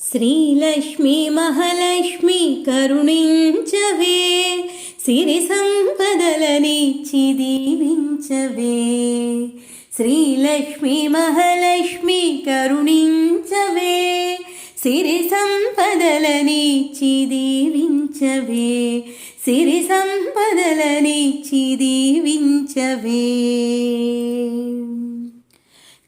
శ్రీలక్ష్మి మహాలక్ష్మి కరుణించవే. సిరి సంపదలనిచ్చి దీవించవే. శ్రీలక్ష్మి మహాలక్ష్మి కరుణించవే. సిరి సంపదలనిచ్చి దీవించవే. సిరి సంపదలనిచ్చి దీవించవే.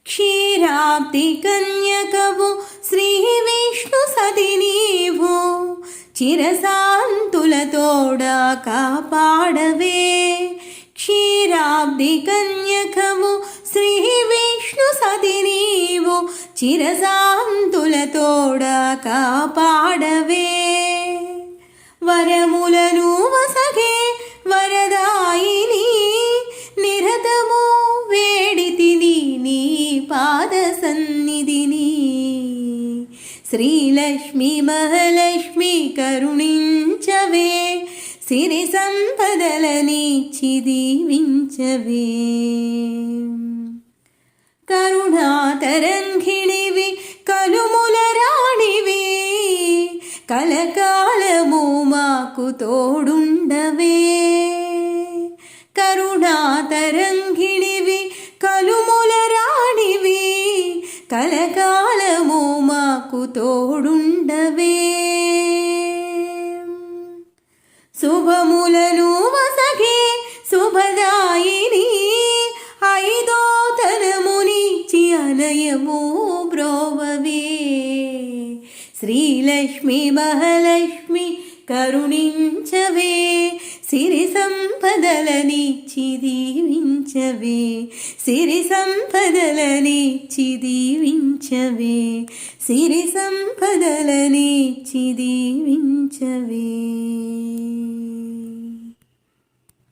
క్షీరాబ్ది కన్యకవు శ్రీ విష్ణు సతి నీవు. చిరశాంతులతోడా కాపాడవే. క్షీరాబ్ది కన్యకము శ్రీ విష్ణు సతి నీవు. చిరశాంతులతోడా కాపాడవే. వరములను శ్రీలక్ష్మి మహాలక్ష్మి కరుణించవే సిరి సంపదలనిచ్చి దీవించవే. కరుణాతరంగిణివి కలుముల రాణివి కలకాలము మాకు తోడుండవే. కరుణాతరంగిణివి కలుముల రాణివి కలకాలము మాకు తోడుండవే. శుభములను వసగే శుభదాయిని ఐదో తనమునిచ్చి అలయము బ్రోవవే. శ్రీలక్ష్మి మహాలక్ష్మి కరుణించవే. సిరి సంపదలని చిదీవించవే. సిరి సంపదలని చిదీవించవే. సిరి సంపదలని చిదీవించవే.